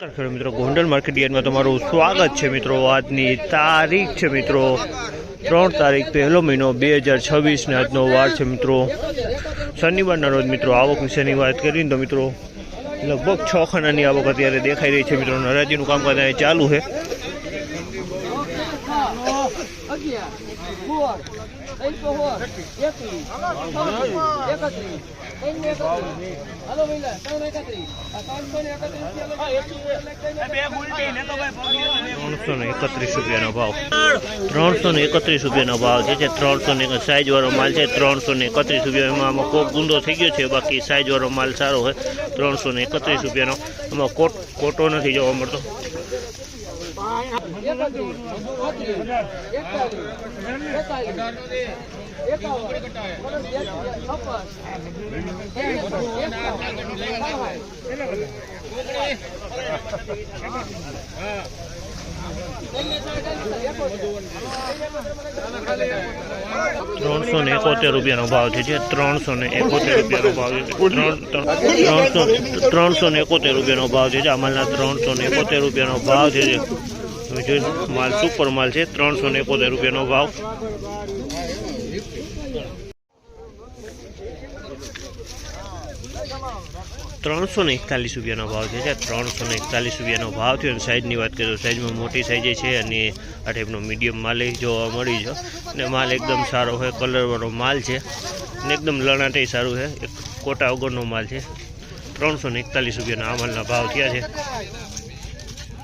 ખેડૂત મિત્રો, ગોંડલ માર્કેટ યાર્ડમાં તમારું સ્વાગત છે મિત્રો. આજની તારીખ છે મિત્રો, ત્રણ તારીખ પહેલો મહિનો બે હજાર છવ્વીસને આજનો વાર છે મિત્રો. શનિવારના રોજ મિત્રો આવક વિશેની વાત કરીને તો મિત્રો, લગભગ છ ખાનાની આવક અત્યારે દેખાઈ રહી છે મિત્રો. નરાજીનું કામકાજ ચાલુ છે. અગિયાર સોળ ત્રણસો સોળ એકવીસ એકત્રીસ ત્રણ એકત્રીસ હલો મહિલા ત્રણ એકત્રીસ ત્રણસો ને ત્રણસો એકત્રીસ રૂપિયાનો ભાવ. ત્રણસો ને એકત્રીસ રૂપિયાનો ભાવ છે. ત્રણસો ને સાઈઝ માલ છે, ત્રણસો ને એકત્રીસ રૂપિયા. એમાં આમાં કોક ગુંદો થઈ ગયો છે, બાકી સાઈઝ માલ સારો હોય. ત્રણસો એકત્રીસ રૂપિયાનો. એમાં કોટ કોટો નથી જોવા મળતો. ત્રણસો ને એકોતેર રૂપિયાનો ભાવ છે જે ત્રણસો ને એકોતેર રૂપિયાનો ભાવ છે. ત્રણ- ત્રણસો ત્રણસો ને એકોતેર રૂપિયાનો ભાવ છે જે આ માલના ત્રણસો ને એકોતેર રૂપિયાનો ભાવ છે માલ સુપર માલ છે, ત્રણસો ને એકોતેર રૂપિયાનો ભાવ. ત્રણસો ને એકતાલીસ રૂપિયાનો ભાવ છે જે ત્રણસો ને એકતાલીસ રૂપિયાનો ભાવ થયો અને સાઈઝની વાત કરીએ તો સાઈઝમાં મોટી સાઈઝ છે અને આ ટાઈપનો મીડિયમ માલ જોવા મળી છે અને માલ એકદમ સારો હોય કલરવાળો માલ છે. અને એકદમ લણાટે સારું છે, એક કોટા વગરનો માલ છે. ત્રણસો ને એકતાલીસ રૂપિયાના આ માલના ભાવ થયા છે.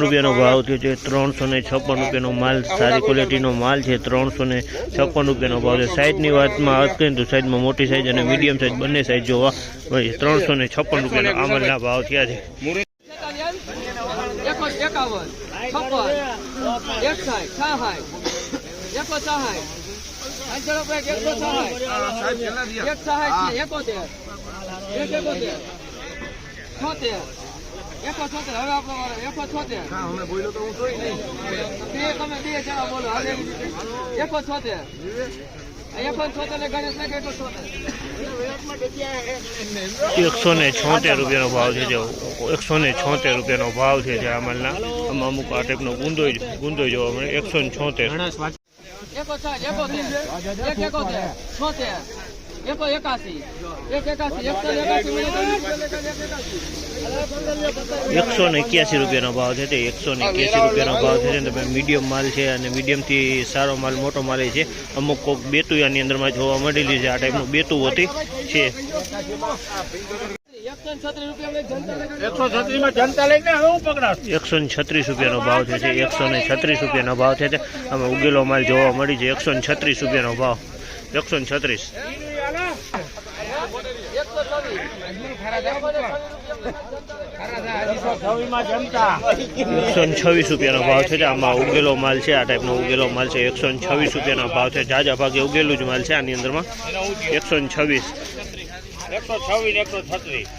રૂપિયાનો ભાવ થયો છે, ત્રણસો ને છપ્પન રૂપિયાનો માલ, સારી ક્વોલિટીનો માલ છે, ત્રણસો ને છપ્પન રૂપિયાનો ભાવ છે. સાઈઝની વાતમાં વાત કરીએ તો સાઈઝમાં મોટી સાઈઝ અને મીડિયમ સાઈઝ બંને સાઈઝ જોવા મળી ત્રણસો ને છપ્પન રૂપિયાના આ માલના ભાવ થયા છે. એકાવન છપ્પન, એકો સહાય એકસો એકસો ને છોતેર રૂપિયાનો ભાવ છે જે એકસો ને છોતેર રૂપિયાનો ભાવ છે જે આ આમાં અમુક આ ટાઈપનો ગુંદો ગુંદો જોવા મળે. એકસો ને છોતેર. એકો સાઠ એકોતેર એક એકોતેર છોતેર એકો એકાસી. એક એકાસી એકસો એકાસી એકસો ને એક્યાસી રૂપિયાનો ભાવ છે તે એકસો ને એક્યાસી રૂપિયાનો ભાવ છે તમે મીડિયમ માલ છે અને મીડિયમથી સારો માલ, મોટો માલ છે. અમુક કોક બેતુયાની અંદરમાં જોવા મળેલી છે આ ટાઈપનું બેતું હતી છે. એકસો ને છત્રીસ રૂપિયાનો ભાવ છે એકસો ને છત્રીસ રૂપિયાનો ભાવ છે. અમે આમાં ઉગેલો માલ જોવા મળી છે એકસો ને છત્રીસ રૂપિયાનો ભાવ. એકસો ને છત્રીસ. એકસો ને છવ્વીસ રૂપિયાનો ભાવ છે આમાં ઉગેલો માલ છે આ ટાઈપનો ઉગેલો માલ છે એકસો ને છવ્વીસ રૂપિયાનો ભાવ છે. જાજા ભાગે ઉગેલું જ માલ છે આની અંદરમાં. એકસો ને છવ્વીસ. એકસો છવ્વીસ એકસો છત્રીસ.